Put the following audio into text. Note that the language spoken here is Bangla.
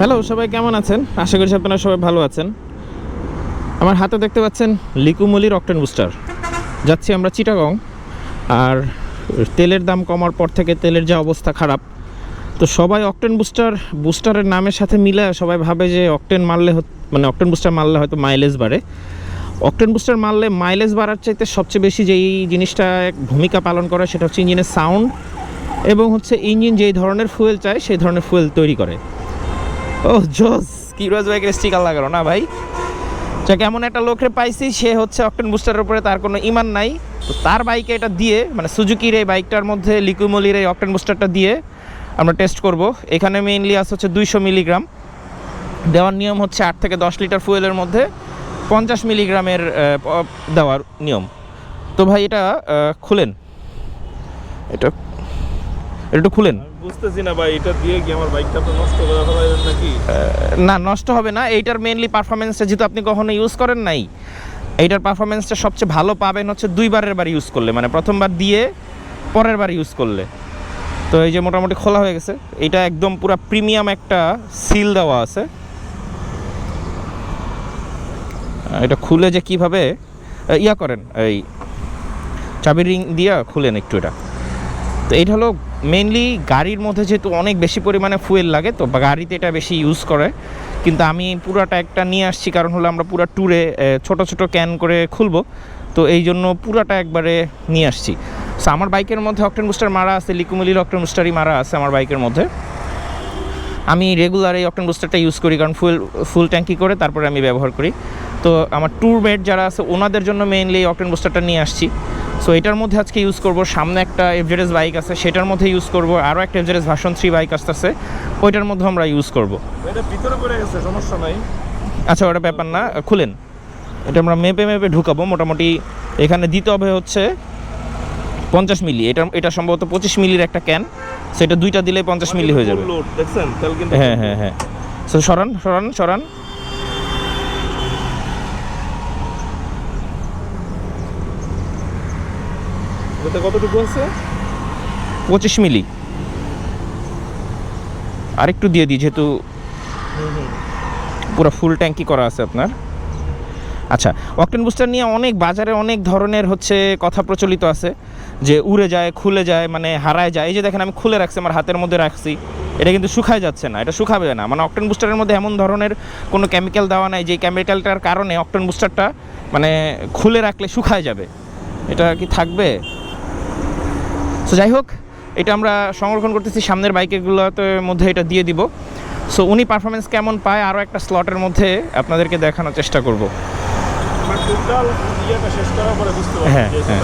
হ্যালো সবাই কেমন আছেন? আশা করছি আপনারা সবাই ভালো আছেন। আমার হাতে দেখতে পাচ্ছেন লিকুমলির অকটেন বুস্টার। যাচ্ছি আমরা চিটাগং। আর তেলের দাম কমার পর থেকে তেলের যা অবস্থা খারাপ, তো সবাই অকটেন বুস্টার, বুস্টারের নামের সাথে মিলে সবাই ভাবে যে অকটেন মারলে মানে অকটেন বুস্টার মারলে হয়তো মাইলেজ বাড়ে। অকটেন বুস্টার মারলে মাইলেজ বাড়ার চাইতে সবচেয়ে বেশি যেই জিনিসটা এক ভূমিকা পালন করে সেটা হচ্ছে ইঞ্জিনের সাউন্ড এবং হচ্ছে ইঞ্জিন যেই ধরনের ফুয়েল চায় সেই ধরনের ফুয়েল তৈরি করে। ও, জোস কিরোজ বাইকের স্টিকার লাগানো না ভাই। যাক এমন একটা লোকরে পাইছি, সে হচ্ছে অকটেন বুস্টারের উপরে তার কোনো ইমান নাই। তো তার বাইকে এটা দিয়ে মানে সুজুকির এই বাইকটার মধ্যে লিকুমলির এই অকটেন বুস্টারটা দিয়ে আমরা টেস্ট করব। এখানে মেইনলি আছে হচ্ছে দুইশো মিলিগ্রাম দেওয়ার নিয়ম হচ্ছে আট থেকে দশ লিটার ফুয়েলের মধ্যে পঞ্চাশ মিলিগ্রামের দেওয়ার নিয়ম। তো ভাই এটা খুলেন। এটা একটু খুলেন। বুঝতেছি না ভাই এটা দিয়ে কি আমার বাইকটা তো নষ্ট করে ফেলাইবেন নাকি? না নষ্ট হবে না। এইটার মেনলি পারফরমেন্সটা যেহেতু আপনি কখনো ইউজ করেন নাই এইটার পারফরমেন্সটা সবচেয়ে ভালো পাবেন হচ্ছে দুইবারের বার ইউজ করলে। মানে প্রথমবার দিয়ে পরের বার ইউজ করলে। তো এই যে মোটামুটি খোলা হয়ে গেছে। এটা একদম পুরো প্রিমিয়াম একটা সিল দেওয়া আছে। এটা খুলে যে কীভাবে ইয়া করেন এই চাবি রিং দিয়া খুলেন একটু এটা। তো এটা হলো মেনলি গাড়ির মধ্যে যেহেতু অনেক বেশি পরিমাণে ফুয়েল লাগে, তো গাড়িতে এটা বেশি ইউজ করে। কিন্তু আমি পুরাটা একটা নিয়ে আসছি, কারণ হলো আমরা পুরো ট্যুরে ছোট ছোট ক্যান করে খুলবো। তো এই জন্য পুরাটা একবারে নিয়ে আসছি। সো আমার বাইকের মধ্যে অক্টেন বুস্টার মারা আছে লিকুমিলির অক্টেন বুস্টারই মারা আছে আমার বাইকের মধ্যে। আমি রেগুলার এই অকটেন বুস্টারটা ইউজ করি, কারণ ফুল ফুল ট্যাঙ্কি করে, তারপরে আমি ব্যবহার করি। তো আমার ট্যুর মেট যারা আছে, ওনাদের জন্য মেইনলি অকটেন বুস্টারটা নিয়ে আসছি। সো এটার মধ্যে আজকে ইউজ করব। সামনে একটা এফজেডএস বাইক আছে সেটার মধ্যে ইউজ করব। আরও একটা এফজেডএস ভার্সন থ্রি বাইক আসতেছে ওইটার মধ্যে আমরা ইউজ করব। এটা ভিতরে পড়ে গেছে সমস্যা নাই। আচ্ছা ওটা ব্যাপার না খুলেন। এটা আমরা মেপে মেপে ঢুকাবো মোটামুটি এখানে দিতে হবে হচ্ছে পঞ্চাশ মিলি। এটা এটা সম্ভবত পঁচিশ মিলির একটা ক্যান সেটা দুইটা দিলে পঞ্চাশ মিলি হয়ে যাবে। হ্যাঁ হ্যাঁ হ্যাঁ। সো সরান সরান সরান। এটাতে কতটুকু আছে? পঁচিশ মিলি। আরেকটু দিয়ে দিই যেহেতু পুরো ফুল ট্যাঙ্কি করা আছে আপনার। আচ্ছা অকটেন বুস্টার নিয়ে অনেক বাজারে অনেক ধরনের হচ্ছে কথা প্রচলিত আছে যে উড়ে যায় খুলে যায় মানে হারায় যায়। এই যে দেখেন আমি খুলে রাখছি আমার হাতের মধ্যে রাখছি। এটা কিন্তু শুকায় যাচ্ছে না এটা শুকাবে না। মানে অকটেন বুস্টারের মধ্যে এমন ধরনের কোনো কেমিক্যাল দেওয়া নাই যে কেমিক্যালটার কারণে অকটেন বুস্টারটা মানে খুলে রাখলে শুকায় যাবে। এটা কি থাকবে? সো যাই হোক এটা আমরা সংরক্ষণ করতেছি। সামনের বাইকেরগুলোতে মধ্যে এটা দিয়ে দিব। সো উনি পারফরমেন্স কেমন পায় আরও একটা স্লটের মধ্যে আপনাদেরকে দেখানোর চেষ্টা করব। হ্যাঁ, হ্যাঁ।